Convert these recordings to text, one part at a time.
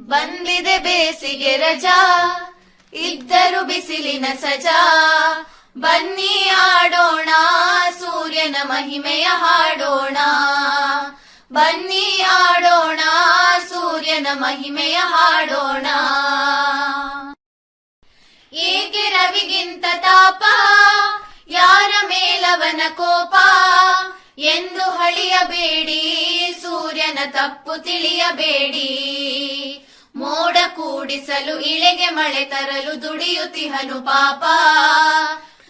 ಬಂದಿದೆ ಬೇಸಿಗೆ ರಜಾ, ಇದ್ದರು ಬಿಸಿಲಿನ ಸಜಾ. ಬನ್ನಿ ಆಡೋಣ, ಸೂರ್ಯನ ಮಹಿಮೆಯ ಹಾಡೋಣ. ಬನ್ನಿ ಆಡೋಣ, ಸೂರ್ಯನ ಮಹಿಮೆಯ ಹಾಡೋಣ. ಏಕೆ ರವಿಗಿಂತ ತಾಪ, ಯಾರ ಮೇಲವನ ಕೋಪ? ಎಂದು ಹಳಿಯಬೇಡಿ, ಸೂರ್ಯನ ತಪ್ಪು ತಿಳಿಯಬೇಡಿ. ಮೋಡ ಕೂಡಿಸಲು ಇಳೆಗೆ ಮಳೆ ತರಲು ದುಡಿಯುತ್ತಿಹನು ಪಾಪ.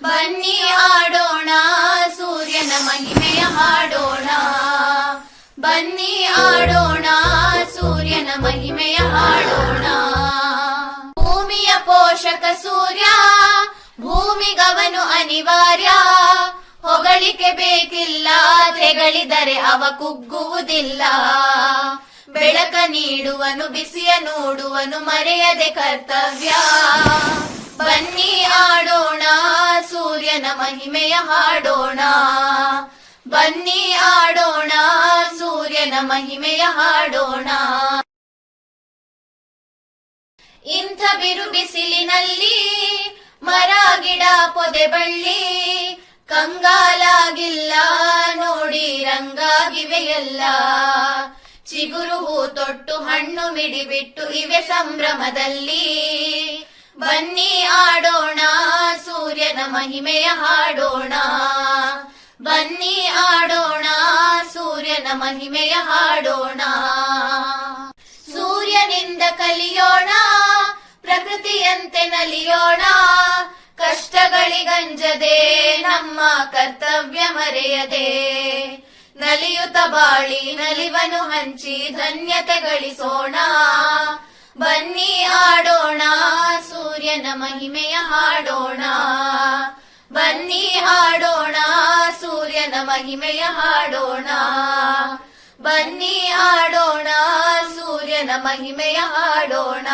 ಬನ್ನಿ ಆಡೋಣ ಸೂರ್ಯನ ಮಹಿಮೆಯ ಹಾಡೋಣ. ಬನ್ನಿ ಆಡೋಣ ಸೂರ್ಯನ ಮಹಿಮೆಯ ಹಾಡೋಣ. ಭೂಮಿಯ ಪೋಷಕ ಸೂರ್ಯ, ಭೂಮಿಗವನು ಅನಿವಾರ್ಯ. ಹೊಗಳಿಕೆ ಬೇಕಿಲ್ಲ ತೆಗಳಿದರೆ ಅವ ಕುಗ್ಗುವುದಿಲ್ಲ. ಬೆಳಕ ನೀಡುವನು, ಬಿಸಿಯ ನೋಡುವನು, ಮರೆಯದೆ ಕರ್ತವ್ಯ. ಬನ್ನಿ ಆಡೋಣ, ಸೂರ್ಯನ ಮಹಿಮೆಯ ಹಾಡೋಣ. ಬನ್ನಿ ಆಡೋಣ, ಸೂರ್ಯನ ಮಹಿಮೆಯ ಹಾಡೋಣ. ಇಂಥ ಬಿರು ಬಿಸಿಲಿನಲ್ಲಿ ಮರ, ಗಿಡ ಪೊದೆ ಬಳ್ಳಿ ಕಂಗಾಲಾಗಿಲ್ಲ ನೋಡಿ ಎಲ್ಲ ಚಿಗುರು ಹೂ ತೊಟ್ಟು ಹಣ್ಣು ಮಿಡಿಬಿಟ್ಟು ಇವೆ ಸಂಭ್ರಮದಲ್ಲಿ. ಬನ್ನಿ ಆಡೋಣ, ಸೂರ್ಯನ ಮಹಿಮೆಯ ಹಾಡೋಣ. ಬನ್ನಿ ಆಡೋಣ, ಸೂರ್ಯನ ಮಹಿಮೆಯ ಹಾಡೋಣ. ಸೂರ್ಯನಿಂದ ಕಲಿಯೋಣ, ಪ್ರಕೃತಿಯಂತೆ ನಲಿಯೋಣ. ಕಷ್ಟಗಳಿಗಂಜದೆ ನಮ್ಮ ಕರ್ತವ್ಯ ಮರೆಯದೆ. ನಲಿಯುತ್ತ ಬಾಳಿ ನಲಿವನು ಹಂಚಿ ಧನ್ಯತೆ ಗಳಿಸೋಣ ಬನ್ನಿ ಆಡೋಣ ಸೂರ್ಯನ ಮಹಿಮೆಯ ಹಾಡೋಣ. ಬನ್ನಿ ಹಾಡೋಣ, ಸೂರ್ಯನ ಮಹಿಮೆಯ ಹಾಡೋಣ. ಬನ್ನಿ ಆಡೋಣ ಸೂರ್ಯನ ಮಹಿಮೆಯ ಹಾಡೋಣ.